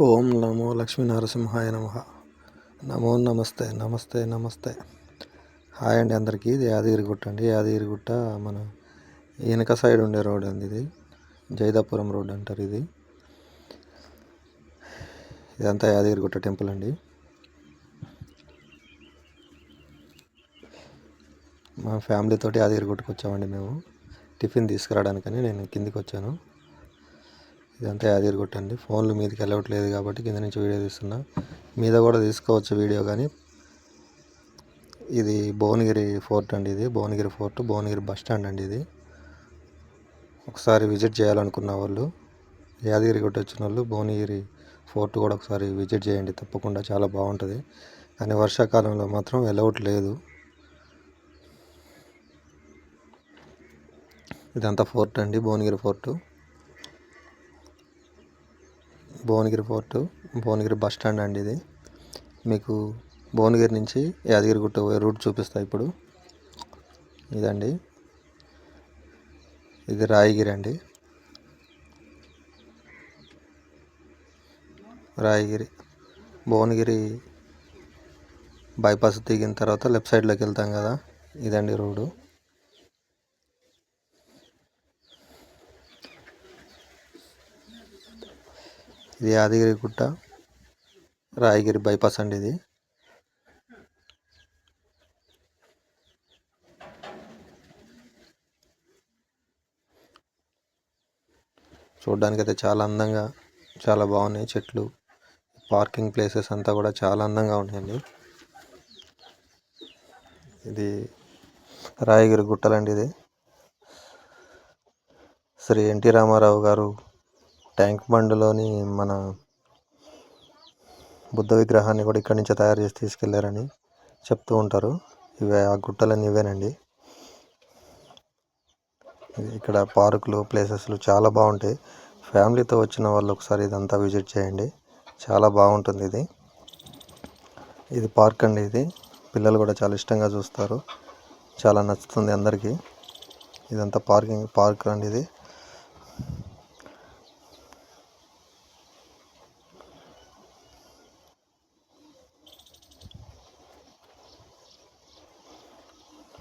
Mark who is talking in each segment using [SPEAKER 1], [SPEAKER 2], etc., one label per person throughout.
[SPEAKER 1] ఓం నమో లక్ష్మీ నరసింహాయ నమ. నమో నమస్తే నమస్తే నమస్తే. హాయ్ అండి అందరికీ ఇది యాదగిరిగుట్ట అండి. యాదగిరిగుట్ట మన వెనక సైడ్ ఉండే రోడ్ అండి ఇది. జైదాపురం రోడ్ అంటారు ఇది. ఇదంతా యాదగిరిగుట్ట టెంపుల్ అండి. మా ఫ్యామిలీతోటి యాదగిరిగుట్టకు వచ్చామండి మేము. టిఫిన్ తీసుకురావడానికని నేను కిందికి వచ్చాను. ఇదంతా యాదగిరి అండి ఫోన్లు మీదకి వెళ్ళవట్లేదు కాబట్టి కింద నుంచి వీడియో తీస్తున్నా. మీద కూడా తీసుకోవచ్చు వీడియో కానీ. ఇది భువనగిరి ఫోర్ట్ అండి ఇది. Bhuvanagiri fort Bhuvanagiri bus stand అండి ఇది. ఒకసారి విజిట్ చేయాలనుకున్న వాళ్ళు యాదగిరి గుట్ట వచ్చిన వాళ్ళు భువనగిరి ఫోర్ట్ కూడా ఒకసారి విజిట్ చేయండి. తప్పకుండా చాలా బాగుంటుంది. కానీ వర్షాకాలంలో మాత్రం వెళ్ళవట్ లేదు. ఇదంతా ఫోర్ట్ అండి Bhuvanagiri fort. Bhuvanagiri fort Bhuvanagiri bus stand అండి ఇది. మీకు భువనగిరి నుంచి యాదగిరిగుట్ట పోయే రూట్ చూపిస్తా ఇప్పుడు. ఇదండి. ఇది రాయగిరి అండి. రాయగిరి భువనగిరి బైపాస్ దిగిన తర్వాత లెఫ్ట్ సైడ్లోకి వెళ్తాం కదా. ఇదండి రోడ్డు. ఇది యాదగిరి గుట్ట రాయగిరి బైపాస్ అండి ఇది. చూడడానికి అయితే చాలా అందంగా చాలా బాగున్నాయి చెట్లు. పార్కింగ్ ప్లేసెస్ అంతా కూడా చాలా అందంగా ఉన్నాయండి. ఇది రాయగిరి గుట్టలండి ఇది. శ్రీ ఎన్టీ రామారావు గారు ట్యాంక్ బండ్లోని మన బుద్ధ విగ్రహాన్ని కూడా ఇక్కడి నుంచే తయారు చేసి తీసుకెళ్ళారని చెప్తూ ఉంటారు. ఇవే ఆ గుట్టలన్నీ ఇవేనండి. ఇక్కడ పార్కులు ప్లేసెస్లు చాలా బాగుంటాయి. ఫ్యామిలీతో వచ్చిన వాళ్ళు ఒకసారి ఇదంతా విజిట్ చేయండి. చాలా బాగుంటుంది ఇది. ఇది పార్క్ అండి ఇది. పిల్లలు కూడా చాలా ఇష్టంగా చూస్తారు. చాలా నచ్చుతుంది అందరికీ. ఇదంతా పార్కింగ్ పార్క్ అండి ఇది.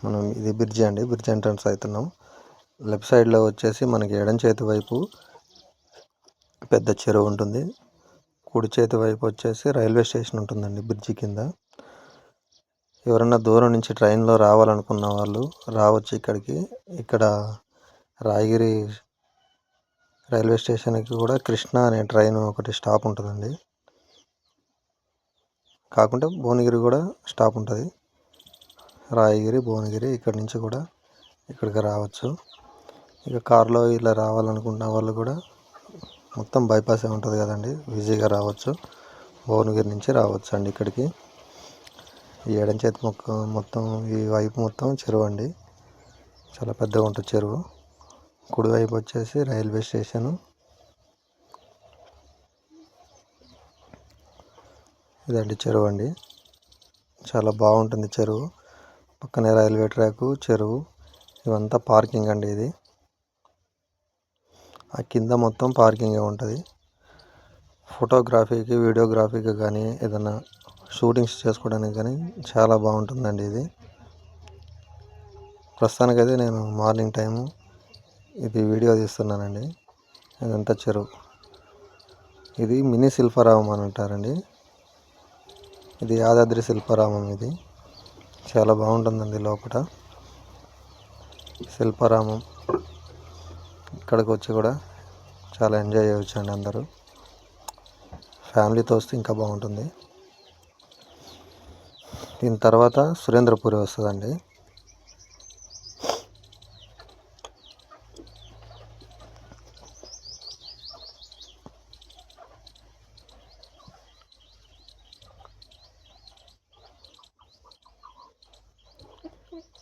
[SPEAKER 1] మనం ఇది బ్రిడ్జి అండి బ్రిడ్జ్ ఎంట్రన్స్ అవుతున్నాం. లెఫ్ట్ సైడ్లో వచ్చేసి మనకి ఎడం చేతి వైపు పెద్ద చెరువు ఉంటుంది. కుడి చేతి వైపు వచ్చేసి రైల్వే స్టేషన్ ఉంటుందండి బ్రిడ్జి కింద. ఎవరన్నా దూరం నుంచి ట్రైన్లో రావాలనుకున్న వాళ్ళు రావచ్చు ఇక్కడికి. ఇక్కడ రాయగిరి రైల్వే స్టేషన్కి కూడా కృష్ణ అనే ట్రైన్ ఒకటి స్టాప్ ఉంటుందండి. కాకుంటే భువనగిరి కూడా స్టాప్ ఉంటుంది. రాయగిరి భువనగిరి ఇక్కడ నుంచి కూడా ఇక్కడికి రావచ్చు. ఇక కారులో ఇలా రావాలనుకున్న వాళ్ళు కూడా మొత్తం బైపాస్ ఉంటుంది కదండి. ఈజీగా రావచ్చు. భువనగిరి నుంచి రావచ్చు అండి ఇక్కడికి. ఈ ఎడం చేతి మొక్క మొత్తం ఈ వైపు మొత్తం చెరువు అండి. చాలా పెద్దగా ఉంటుంది చెరువు. కుడివైపు వచ్చేసి రైల్వే స్టేషను. ఇదండి చెరువు అండి. చాలా బాగుంటుంది చెరువు. పక్కనే రైల్వే ట్రాకు చెరువు ఇవంతా పార్కింగ్ అండి ఇది. ఆ కింద మొత్తం పార్కింగే ఉంటుంది. ఫోటోగ్రఫీకి వీడియోగ్రఫీకి కానీ ఏదైనా షూటింగ్స్ చేసుకోవడానికి కానీ చాలా బాగుంటుందండి ఇది. ప్రస్తుతానికైతే నేను మార్నింగ్ టైము ఇది వీడియో తీస్తున్నానండి. ఇదంతా చెరువు. ఇది మినీ శిల్పారామం అని అంటారండి. ఇది యాదాద్రి శిల్పారామం ఇది. చాలా బాగుంటుందండి లోపల శిల్పారామం. ఇక్కడికి వచ్చి కూడా చాలా ఎంజాయ్ చేయొచ్చండి అందరూ. ఫ్యామిలీతో వస్తే ఇంకా బాగుంటుంది. దీని తర్వాత సురేంద్రపురి వస్తుందండి.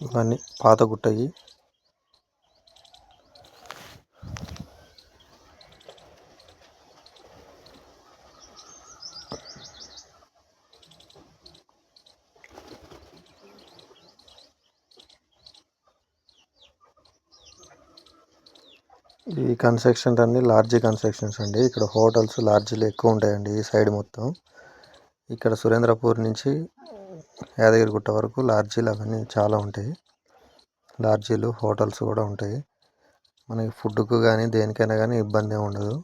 [SPEAKER 1] ఇవన్నీ పాత గుట్టయి. ఈ కన్స్ట్రక్షన్స్ అన్ని లార్జ్ కన్స్ట్రక్షన్స్ అండి. ఇక్కడ హోటల్స్ లాడ్జీలు ఎక్కువ ఉంటాయండి ఈ సైడ్ మొత్తం. ఇక్కడ సురేంద్రపూర్ నుంచి యాదగిరిగుట్ట వరకు లాడ్జీలు అవన్నీ చాలా ఉంటాయి. లాడ్జీలు హోటల్స్ కూడా ఉంటాయి. మనకి ఫుడ్కు కానీ దేనికైనా కానీ ఇబ్బంది ఉండదు.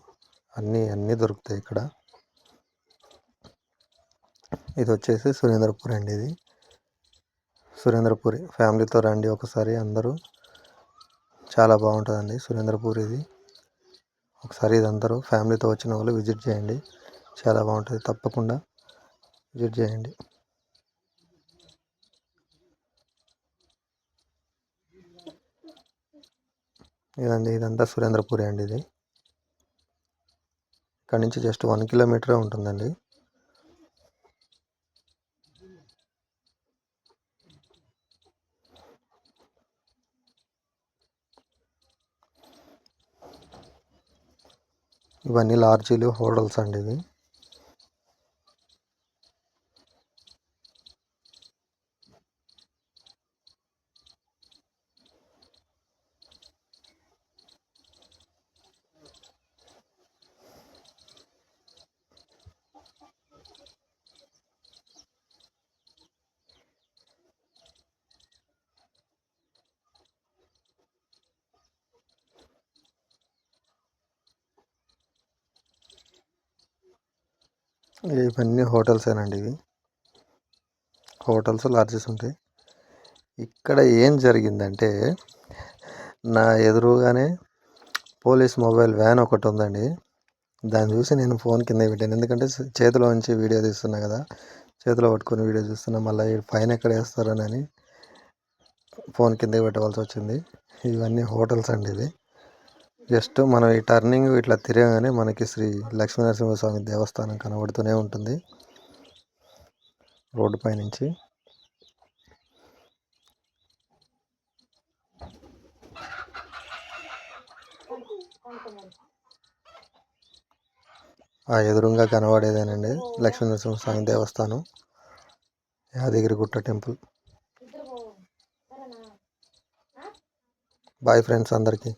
[SPEAKER 1] అన్నీ అన్నీ దొరుకుతాయి ఇక్కడ. ఇది వచ్చేసి సురేంద్రపూర్ అండి ఇది. సురేంద్రపూరి ఫ్యామిలీతో రండి ఒకసారి అందరూ. చాలా బాగుంటుందండి సురేంద్రపూర్ ఇది. ఒకసారి ఇది అందరూ ఫ్యామిలీతో వచ్చిన వాళ్ళు విజిట్ చేయండి. చాలా బాగుంటుంది. తప్పకుండా విజిట్ చేయండి. ఇదండి ఇదంతా సురేంద్రపురి అండి ఇది. ఇక్కడ నుంచి జస్ట్ వన్ కిలోమీటరే ఉంటుందండి. ఇవన్నీ లార్జీలు హోటల్స్ అండి ఇవి. ఇవన్నీ హోటల్సేనండి ఇవి. హోటల్స్ లాడ్జెస్ ఉంటాయి. ఇక్కడ ఏం జరిగిందంటే నా ఎదురుగానే పోలీస్ మొబైల్ వ్యాన్ ఒకటి ఉందండి. దాన్ని చూసి నేను ఫోన్ కింద పెట్టాను. ఎందుకంటే చేతిలో నుంచి వీడియో తీస్తున్నా కదా చేతిలో పట్టుకొని వీడియో చూస్తున్నా మళ్ళీ ఫైన్ ఎక్కడ వేస్తారని ఫోన్ కింద పెట్టవలసి వచ్చింది. ఇవన్నీ హోటల్స్ అండి ఇవి. జస్ట్ మనం ఈ టర్నింగ్ ఇట్లా తిరగగానే మనకి శ్రీ లక్ష్మీనరసింహస్వామి దేవస్థానం కనబడుతూనే ఉంటుంది. రోడ్డు పై నుంచి. ఆ ఎదురుగా కనబడేదేనండి లక్ష్మీనరసింహస్వామి దేవస్థానం. యాదగిరిగుట్ట టెంపుల్. బాయ్ ఫ్రెండ్స్ అందరికీ.